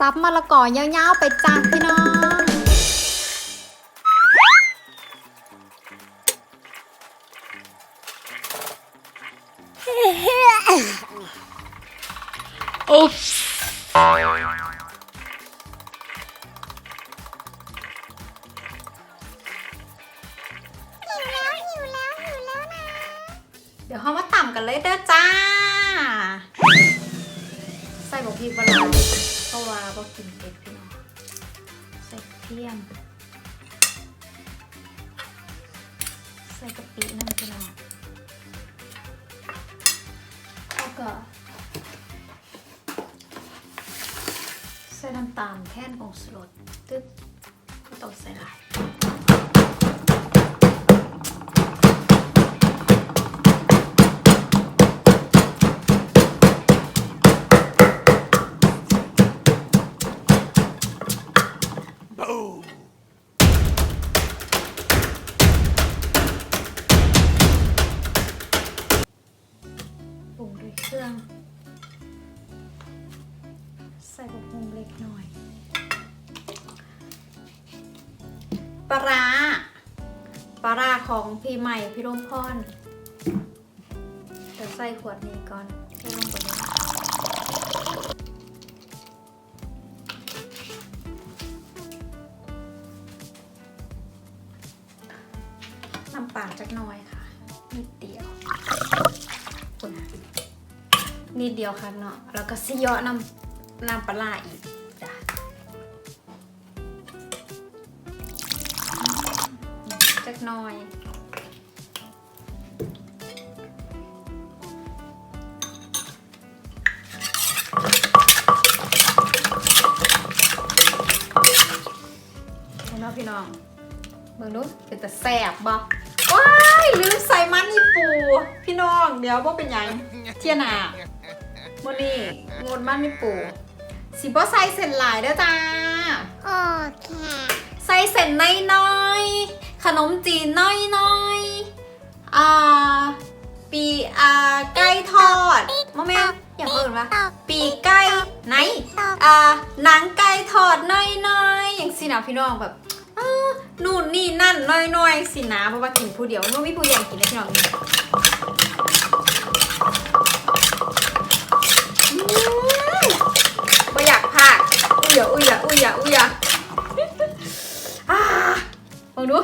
ซับมะละกอยาวๆไปจ้าพี่น้องหิวแล้วหิวแล้วหิวแล้วนะเดี๋ยวเขามาต่ำกันเลยเด้อจ้า ใส่บอกพริกบะหลาย เพราะว่าบอกกินเผ็ดพี่น้องใส่เทียม ใส่กะปินั่นพี่น้องแล้วก็ใส่น้ำตาลแท่นองสลดตึ๊บก็ต้องใส่หลาย ใส่บะพุงเล็กหน่อย ปลาร้าปลาร้าของพี่ใหม่พี่ร่มพรเดี๋ยวใส่ขวดนี้ก่อนให้ลงไปเลยน้ำปลาจักหน่อยค่ะ นิดเดียวนะนิดเดียวค่ะเนาะ แล้วก็สิเยาะน้ำ น้ำปลาร้าอีกจ้ะจักหน่อยเห็นไหมพี่น้องเบิ่งดูเป็นแต่แสบบ่ว้ายลืมใส่มันอีปู พี่น้อง เดี๋ยวบ่เป็นหยังเที่ยหนามื้อนี้งดมันอีปู สิบ่ใส่เส้นหลายเด้อจ้า โอเคใส่เส้นน้อยๆขนมจีนน้อยๆอ่าปีอ่าไก่ทอดมะแม่อย่าเพิ่นวะปีกไก่ไหนอ่าหนังไก่ทอดน้อยๆอย่างสินะพี่น้องแบบอ้านู่นนี่นั่นน้อยๆสินะเพราะว่ากินผู้เดียวมันไม่ผู้ใหญ่กินเลยพี่น้องนี่อืมบ่อยากอุ้ยอะอุ้ยอะอุ้ยอะอุ้ยอย่าอ่าลองดู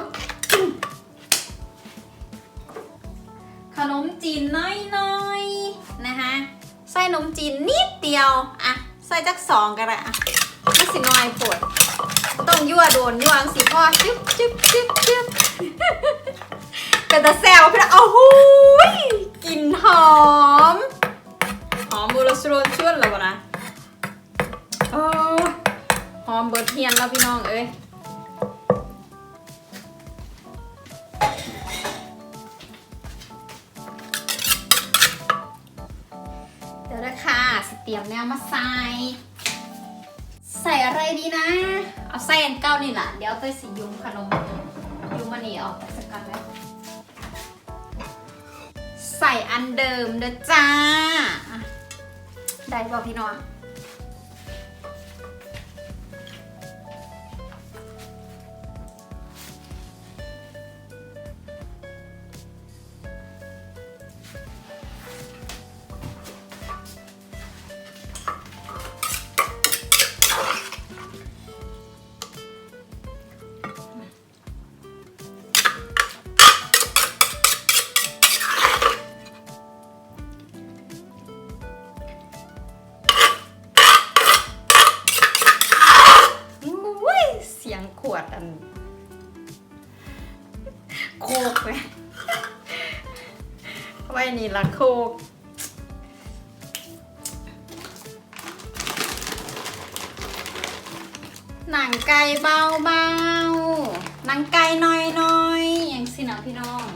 ขนมจีนน้อยๆ นะคะใส่นมจีนนิดเดียว อะใส่จักสองก็ได้อะไม่สิน้อยปวดต้องยั่วโดนยั่วสิพ่อจึ๊บจึ๊บจึ๊บจึ๊บเป็นตาแซวพี่นะเอาหู หอมเบิร์ดเทียนแล้วพี่น้องเอ้ยเดี๋ยวนะค่ะสเตรียมแนวมาใส่ใส่อะไรดีนะ เอาใส่อันเก้านี่แหละเดี๋ยวเต้ยสียุงขนมยุงมันนี่ออกจากกันแล้วใส่อันเดิมเด้อจ้า ได้ป่ะพี่น้อง ละโคก หนังไก่เบาเบาหนังไก่น้อยน้อยอย่างสินะพี่น้อง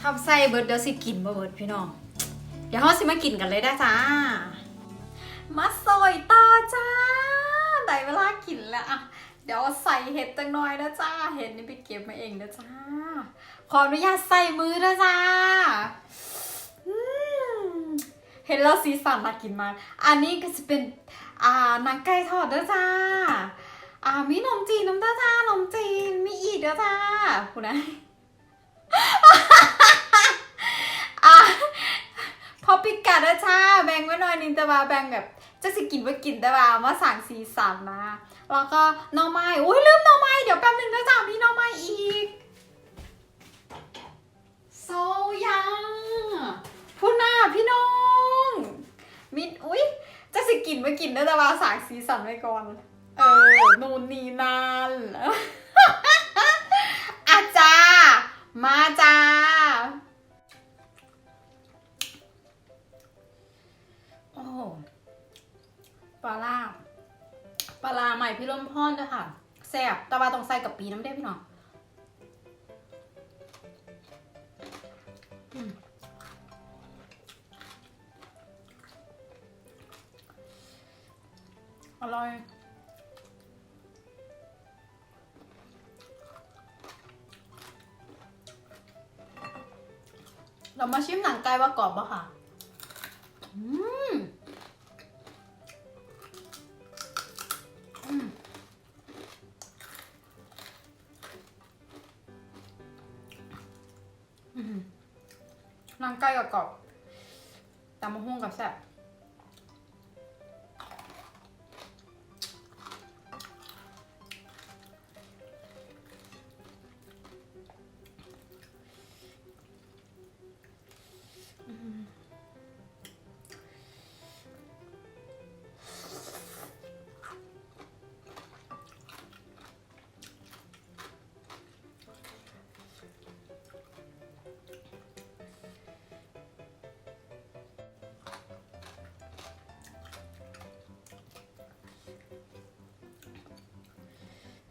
ทำใส่เบิร์ดเดี๋ยวสิกินบ่เบิร์ดพี่น้อง เดี๋ยวเราสิมากินกันเลยได้จ้า มาซอยต่อจ้าได้เวลากินแล้วอะ เดี๋ยวใส่เห็ดจังหน่อยนะจ้า เห็ดนี่ไปเก็บมาเองนะจ้า ขออนุญาตใส่มือนะจ้าเห็นแล้วสีสันน่ากินมาก อันนี้ก็จะเป็นอ่าหนังไก่ทอดเด้อจ้า อ่ามีนมจีนน้ำเด้อจ้านมจีน มีอีกเด้อจ้าคุณนะอะพอปิกกัดเด้อจ้า แบ่งไว้หน่อยนึงแต่ว่าแบ่งแบบจะสิกินไว้กินแต่ว่ามาสั่งสีสันนะ แล้วก็น่อไม้อุ้ยลืมน่อไม้เดี๋ยวแป๊บนึงนะจ้ามีน่อไม้อีกโซยังพูดหน้าพี่น้องมินอุ้ยจะสิกินไม่กินได้แต่ว่าสางสีสันไว้ก่อน เออนูนนีนันอาจามาจ้าโอ้ปลาล่า ปลาใหม่พี่ลมพอนด้วยค่ะแซ่บต่ว่าต้องใส่กับปีน้ำได้พี่น้องอืมอร่อยเรามาชิมหนังไก่ว่ากรอบปะค่ะ นังไก่กับกรอบตำมะฮุ่งกับแซ่บ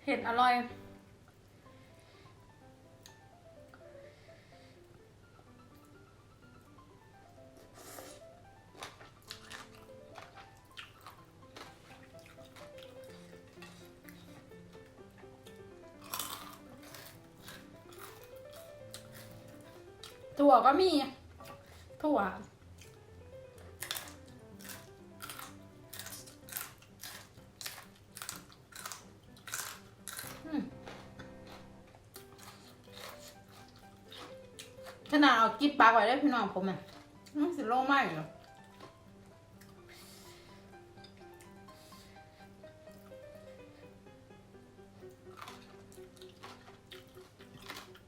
เห็ดอร่อย ถั่วก็มี ถั่ว นาดเอากิ๊บปากไว้ได้พี่น้องผมอะอืมสิโล่งมากอยู่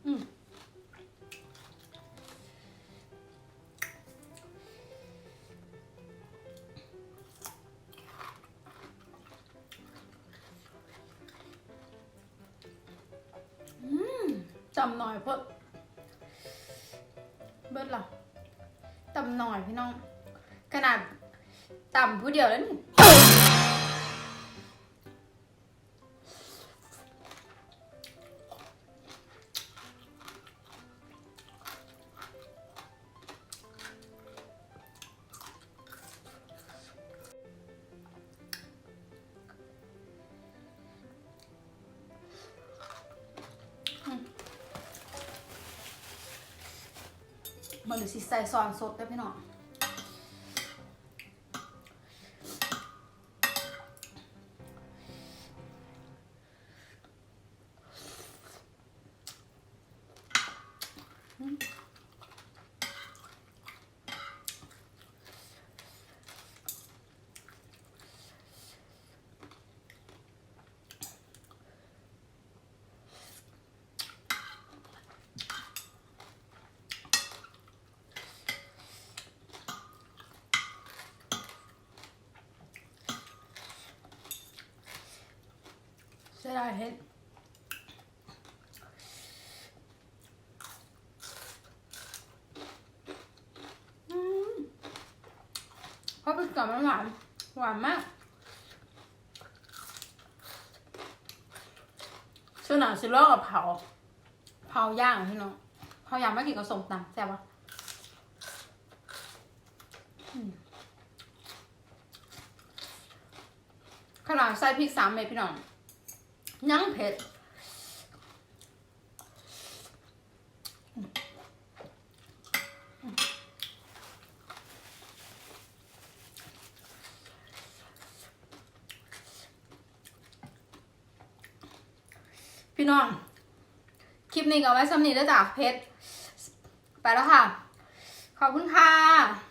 อืมจำหน่อยเพิ่มำหน่อยพี่น้อง ขนาดต่ำผู้เดียวแล้วนี่ มันหรือสิใส่ซอนสดได้พี่น้อง ใช่ได้เห็นอืมเพราะเป็นกล่อมันหวาน หวานมากชื่อหนังชื่อเรื่องกับเผา เผาย่างพี่น้อง เผาย่างไม่กินกับสมตำแซ่บปะขนาดใส่พริกสามเม็ดพี่น้อง ยังเผ็ด พี่น้อง คลิปนี้ก็ไว้สำนีด้วยจ้ะเพชรไปแล้วค่ะ ขอบคุณค่ะ